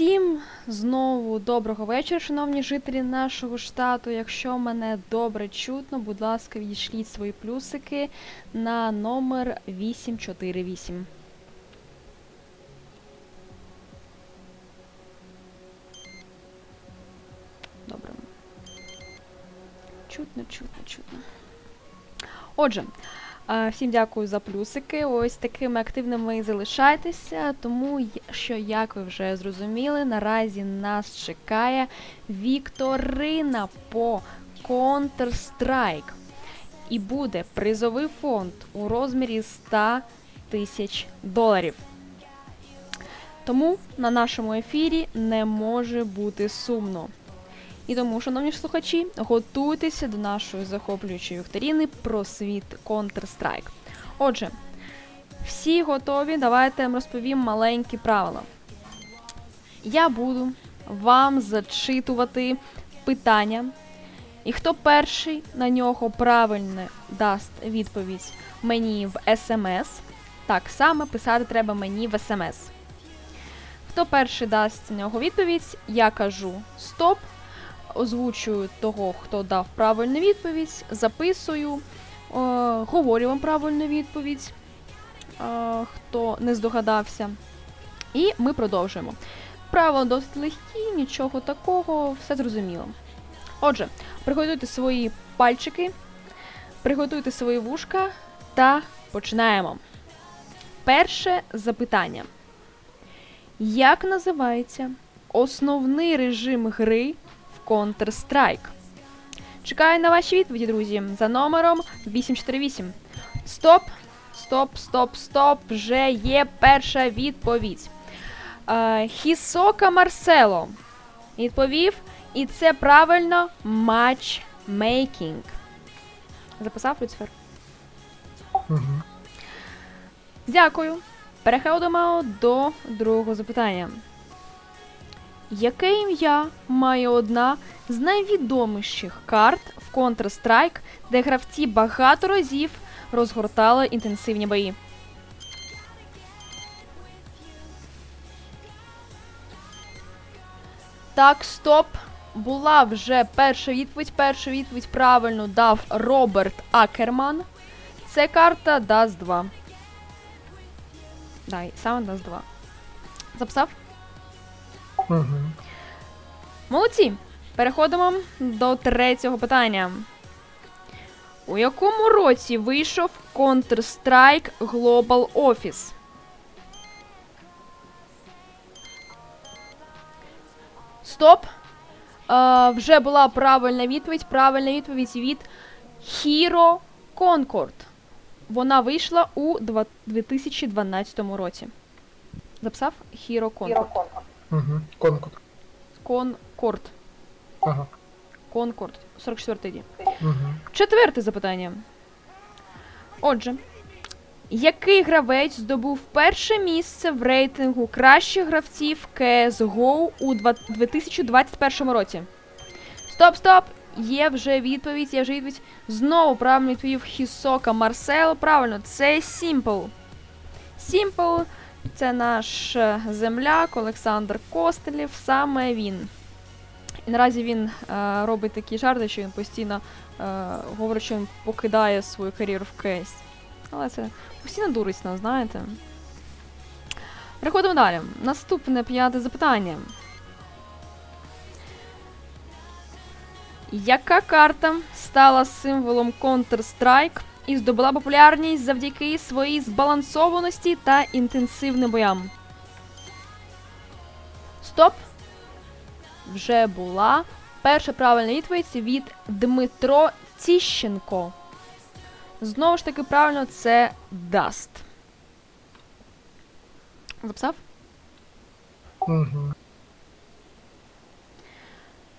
Всім знову доброго вечора, шановні жителі нашого штату. Якщо мене добре чутно, будь ласка, відійшліть свої плюсики на номер 848. Добре. Чутно, чутно, чутно. Отже, Всім дякую за плюсики. Ось такими активними залишайтеся, тому що, як ви вже зрозуміли, наразі нас чекає вікторина по Counter-Strike. І буде призовий фонд у розмірі 100 тисяч доларів. Тому на нашому ефірі не може бути сумно. І тому, шановні слухачі, готуйтеся до нашої захоплюючої вікторіни про світ Counter-Strike. Отже, всі готові, давайте розповім маленькі правила. Я буду вам зачитувати питання, і хто перший на нього правильно дасть відповідь мені в смс, так само писати треба мені в смс. Хто перший дасть на нього відповідь, я кажу стоп, озвучую того, хто дав правильну відповідь, записую, е, говорю вам правильну відповідь, е, хто не здогадався. І ми продовжуємо. Правила досить легкі, нічого такого, все зрозуміло. Отже, приготуйте свої пальчики, приготуйте свої вушка та починаємо. Перше запитання. Як називається основний режим гри Counter-Strike? Чекаю на ваші відповіді, друзі, за номером 848. Стоп, стоп, стоп, стоп. Вже є перша відповідь. Хісока Марсело відповів, і це правильно матчмейкінг. Записав Люцифер? Угу. Дякую. Переходимо до другого запитання. Яке ім'я має одна з найвідоміших карт в Counter-Strike, де гравці багато разів розгортали інтенсивні бої? Так, стоп. Була вже перша відповідь. Першу відповідь правильно дав Роберт Акерман. Це карта Даст 2. Да, і саме Даст 2. Записав? Угу. Молодці. Переходимо до третього питання. У якому році вийшов Counter-Strike Global Office? Стоп. Е, вже була правильна відповідь. Правильна відповідь від Hero Concord. Вона вийшла у 2012 році. Записав? Hero Concord. Угу. Конкурс. Concord. Ага. Concord. 44 дій. Угу. Четверте запитання. Отже, який гравець здобув перше місце в рейтингу кращих гравців CSGO у 2021 році? Стоп, стоп! Є вже відповідь, є вже відповідь. Знову правильно відповів Хісока Марсел. Правильно, це Simple. Simple це наш е, земляк Олександр Костелєв, саме він. І наразі він е, робить такі жарти, що він постійно е, говорить, що він покидає свою кар'єру в КС. Але це постійно дурить нас, знаєте. Переходимо далі. Наступне п'яте запитання. Яка карта стала символом Counter-Strike і здобула популярність завдяки своїй збалансованості та інтенсивним боям? Стоп! Вже була. Перша правильна відповідь від Дмитро Тіщенко. Знову ж таки, правильно, це Dust. Записав? Угу.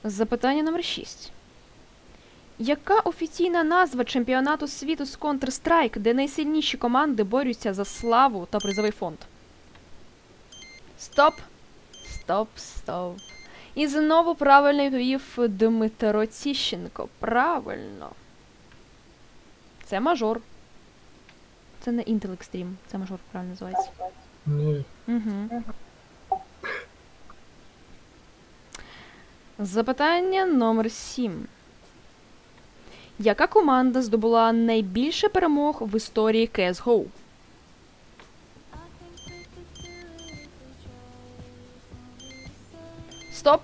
Запитання номер 6. Яка офіційна назва чемпіонату світу з Counter-Strike, де найсильніші команди борються за славу та призовий фонд? Стоп. Стоп, стоп. І знову правильно відповів Дмитро Тіщенко. Правильно. Це мажор. Це не Intel Extreme, це мажор правильно називається. Ні. Угу. Запитання номер 7. Яка команда здобула найбільше перемог в історії CSGO? Стоп.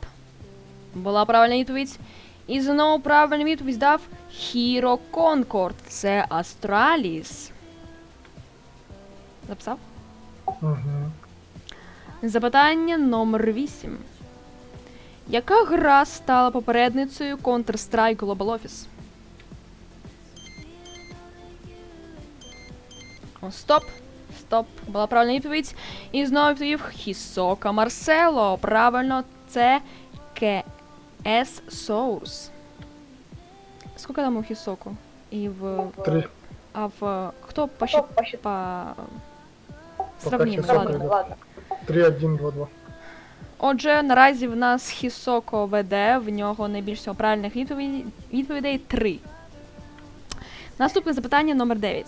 Була правильна відповідь. І знову правильну відповідь дав Hero Concord. Це Астраліс. Записав? Угу. Запитання номер 8. Яка гра стала попередницею Counter-Strike Global Office? Стоп. Стоп. Була правильна відповідь. І знову відповів Хісока Марсело. Правильно, це КС Соус. Скільки там у Хісоку? І в. Три. А в. Хто по щ- по. Сравнимо, Хісока ладно. йде. Три, один, два, два. Отже, наразі в нас Хісоко веде, в нього найбільш всього правильних відповідей, відповідей 3. Наступне запитання номер 9.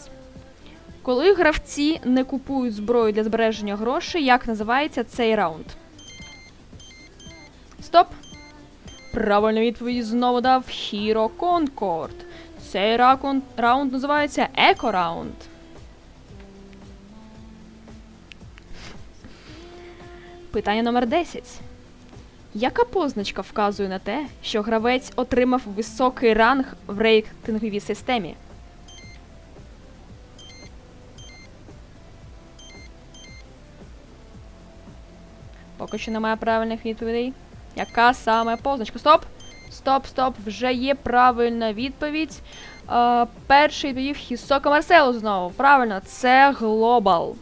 Коли гравці не купують зброю для збереження грошей, як називається цей раунд? Стоп! Правильну відповідь знову дав Hero Concord. Цей раунд називається Еко раунд. Питання номер 10. Яка позначка вказує на те, що гравець отримав високий ранг в рейтинговій системі? Поки що немає правильних відповідей. Яка саме позначка? Стоп! Стоп, стоп, вже є правильна відповідь. Е, перший відповів Хісока Марсело знову. Правильно, це Global.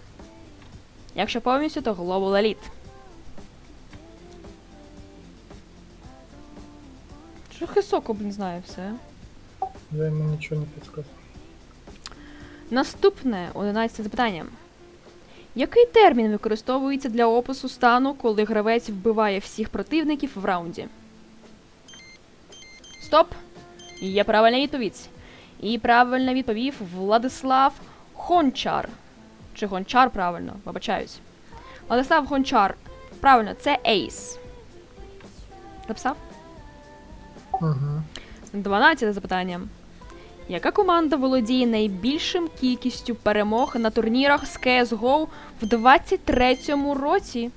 Якщо повністю, то Global Elite. Що Хисоко, блін, знає все. Я ему ничего не подсказываю. Наступне 11 запитання. Який термін використовується для опису стану, коли гравець вбиває всіх противників в раунді? Стоп! Є правильна відповідь. І правильно відповів Владислав Гончар. Чи Гончар правильно, вибачаюсь. Владислав Гончар. Правильно, це Ейс. Записав? Угу. 12 запитання. Яка команда володіє найбільшим кількістю перемог на турнірах з CSGO в 23-му році?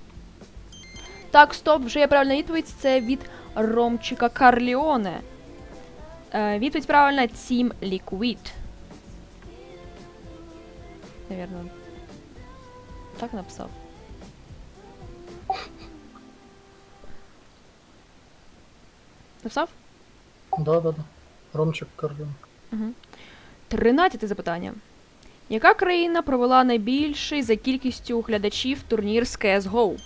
Так, стоп, вже є правильна відповідь. Це від Ромчика Карліоне. Е, відповідь правильна Team Liquid. Навірно. Так написав. Написав? Да, да, да. Ромчик Карлин. Тринадцяте запитання. Яка країна провела найбільший за кількістю глядачів турнір з CSGO?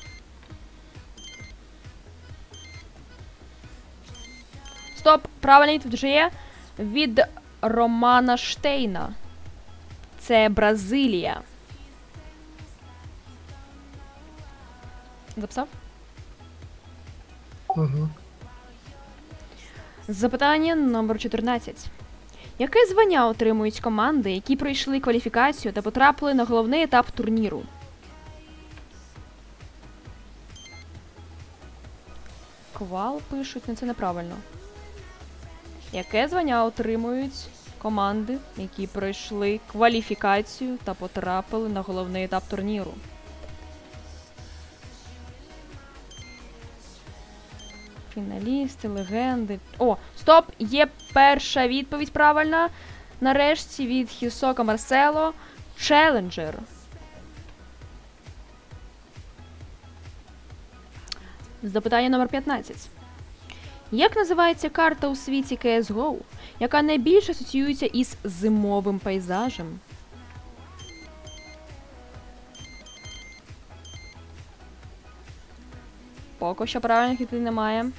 Стоп! Правильна відповідь вже є від Романа Штейна. Це Бразилія. Записав? Угу. Запитання номер 14. Яке звання отримують команди, які пройшли кваліфікацію та потрапили на головний етап турніру? Квал пишуть, але це неправильно. Яке звання отримують команди, які пройшли кваліфікацію та потрапили на головний етап турніру? Фіналісти, легенди. О, стоп! Є перша відповідь правильна. Нарешті від Хісока Марсело. Челенджер. Запитання номер 15. Як називається карта у світі CSGO, яка найбільше асоціюється із зимовим пейзажем? Поки що правильних відповідей немає.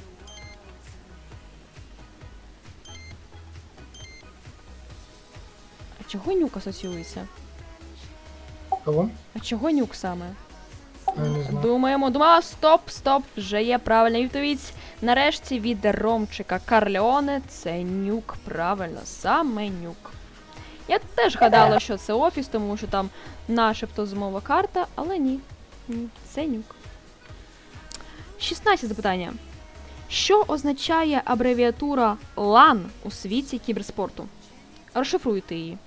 Чого нюк асоціюється? Кого? А чого нюк саме? Я не знаю. Думаємо, думаємо, стоп, стоп, вже є правильна відповідь. Нарешті від Ромчика Карлеоне це нюк, правильно, саме нюк. Я теж гадала, що це офіс, тому що там начебто зимова карта, але ні. Ні, це нюк. 16 запитання. Що означає абревіатура LAN у світі кіберспорту? Розшифруйте її.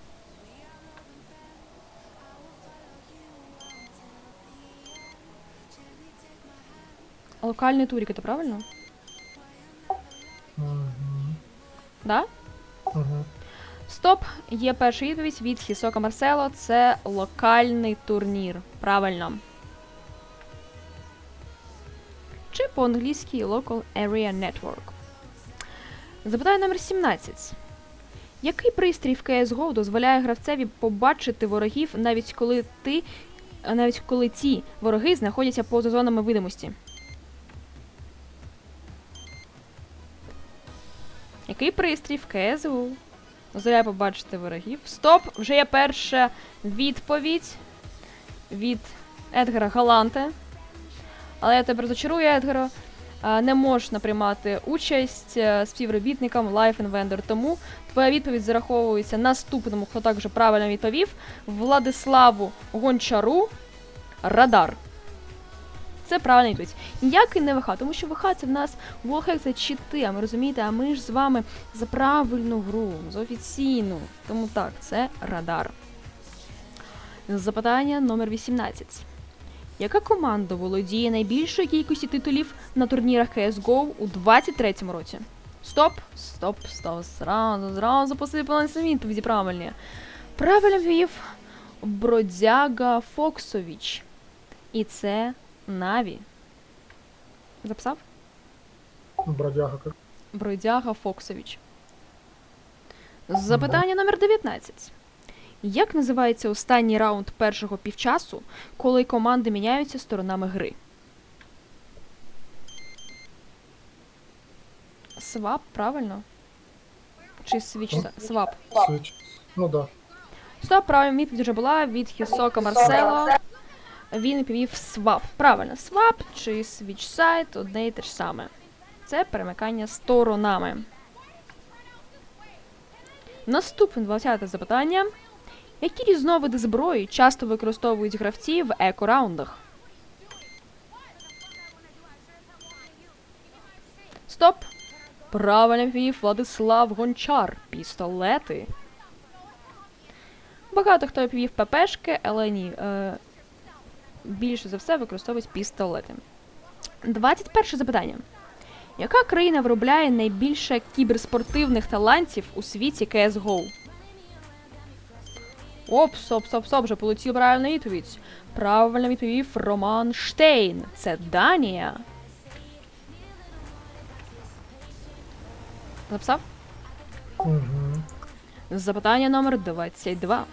Локальний турік, це правильно? Угу. Да? Угу. Стоп, є перша відповідь від Хісока Марсело. Це локальний турнір. Правильно. Чи по-англійськи Local Area Network. Запитання номер 17. Який пристрій в CSGO дозволяє гравцеві побачити ворогів, навіть коли ти. навіть коли ці вороги знаходяться поза зонами видимості? Який пристрій в CSGO дозволяє побачити ворогів? Стоп! Вже є перша відповідь від Едгара Галанте. Але я тебе розочарую, Едгаро. Не можна приймати участь е, співробітникам Life Inventor. Тому твоя відповідь зараховується наступному, хто також правильно відповів. Владиславу Гончару Радар. Це правильна відповідь. Ніякий не ВХ, тому що ВХ це в нас Wallhack це чити, а ми розумієте, а ми ж з вами за правильну гру, за офіційну. Тому так, це радар. Запитання номер 18. Яка команда володіє найбільшою кількістю титулів на турнірах CSGO у 23-му році? Стоп, стоп, стоп, зразу, зразу посипалися відповіді правильні. Правильно вів Бродяга Фоксович. І це Наві. Записав? Бродяга. Бродяга Фоксович. Запитання номер 19. Як називається останній раунд першого півчасу, коли команди міняються сторонами гри? Свап, правильно? Чи свіч свап? Свеч. Ну да. Стоп, правильна відповідь вже була від Хісока Марсело. Він відповів свап. Правильно, свап чи свіч сайт одне і те ж саме. Це перемикання сторонами. Наступне 20 запитання. Які різновиди зброї часто використовують гравці в еко-раундах? Стоп! Правильно відповів Владислав Гончар. Пістолети. Багато хто відповів ППшки, але ні. Е, більше за все використовують пістолети. 21 запитання. Яка країна виробляє найбільше кіберспортивних талантів у світі CSGO? Оп, стоп, стоп, стоп, вже полетів правильна відповідь. Правильно відповів Роман Штейн. Це Данія. Записав? Угу. Запитання номер 22.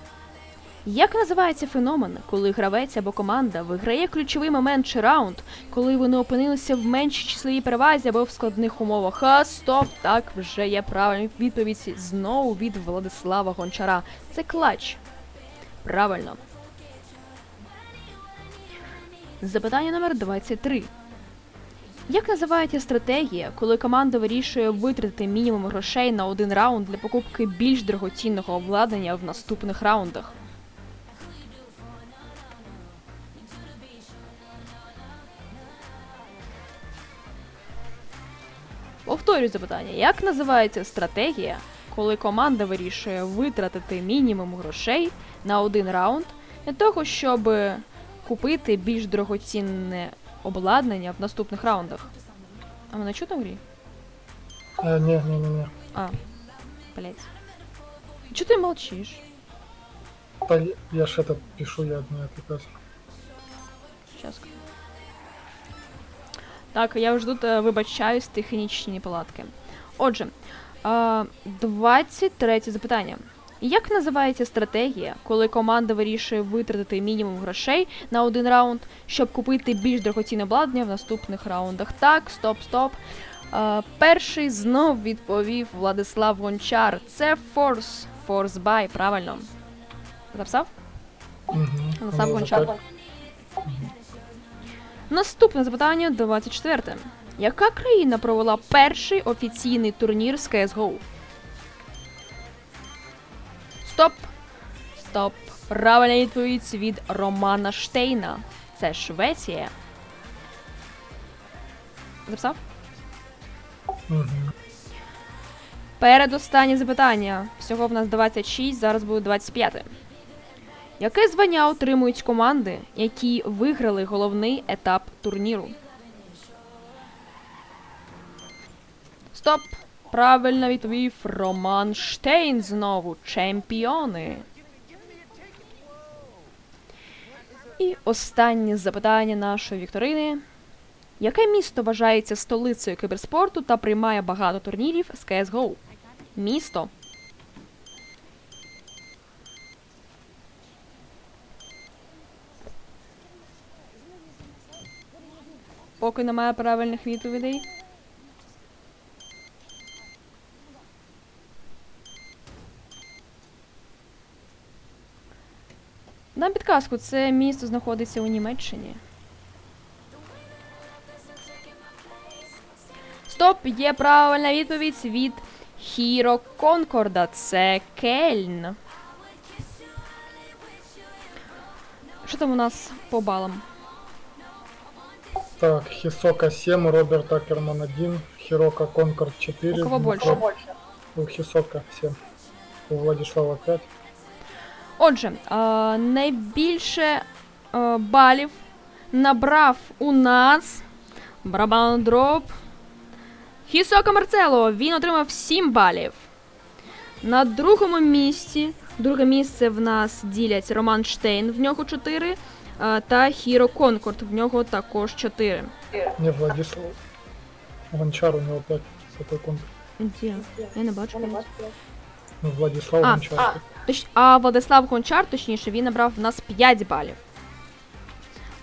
Як називається феномен, коли гравець або команда виграє ключовий момент чи раунд, коли вони опинилися в меншій числовій перевазі або в складних умовах? А, стоп, так вже є правильна відповідь знову від Владислава Гончара. Це клач. Правильно. Запитання номер 23. Як називається стратегія, коли команда вирішує витратити мінімум грошей на один раунд для покупки більш дорогоцінного обладнання в наступних раундах? Повторюю запитання. Як називається стратегія, коли команда вирішує витратити мінімум грошей на один раунд для того, щоб купити більш дорогоцінне обладнання в наступних раундах? А мене чутно в грі? Э, не, не, не, не. А, блять. Чого ти молчиш? Да я- ж это пишу, я не отвлекаюсь. Щас. Так, я вже тут е, вибачаюсь, технічні неполадки. Отже, е, 23 запитання. Як називається стратегія, коли команда вирішує витратити мінімум грошей на один раунд, щоб купити більш дорогоцінне обладнання в наступних раундах? Так, стоп, стоп. Е, перший знов відповів Владислав Гончар. Це Force. Force Buy, правильно. Записав? Угу. Сам Гончар. Наступне запитання 24. Яка країна провела перший офіційний турнір з CSGO? Стоп! Стоп. Правильна відповідь від Романа Штейна. Це Швеція. Записав? Передостаннє запитання. Всього в нас 26, зараз буде 25. Яке звання отримують команди, які виграли головний етап турніру? Стоп! Правильно відповів Роман Штейн знову. Чемпіони. І останнє запитання нашої вікторини. Яке місто вважається столицею кіберспорту та приймає багато турнірів з CSGO? Місто. Поки немає правильних відповідей. Дам підказку, це місто знаходиться у Німеччині. Стоп, є правильна відповідь від Хіро Конкорда. Це Кельн. Що там у нас по балам? Так, Хисока 7, Роберт Акерман 1, Хирока Конкорд 4. У кого больше? У Хисока 7. У Владислава 5. Отже, е, найбільше е, балів набрав у нас Барабан Дроп. Хісока Марцело. Він отримав 7 балів. На другому місці. Друге місце в нас ділять Роман Штейн, в нього 4. Та Хіро Конкорд, в нього також 4. Не Владислав. Гончар у него 5. Какой конкурс? Де? Я не бачу. Ну, Владислав А, Гончар. Точ... А Владислав Гончар, точніше, він набрав в нас 5 балів.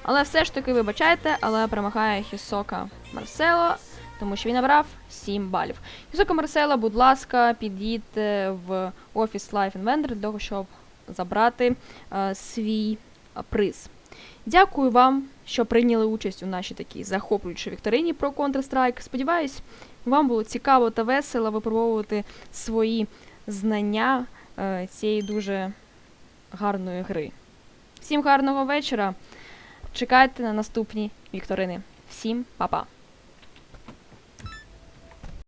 Але все ж таки, вибачайте, але перемагає Хісока Марсело, тому що він набрав 7 балів. Хісока Марсело, будь ласка, підійдьте в офіс Life Inventor для того, щоб забрати е, свій е, приз. Дякую вам, що прийняли участь у нашій такій захоплюючій вікторині про Counter-Strike. Сподіваюсь, вам було цікаво та весело випробовувати свої знання е, цієї дуже гарної гри. Всім гарного вечора. Чекайте на наступні вікторини. Всім па-па!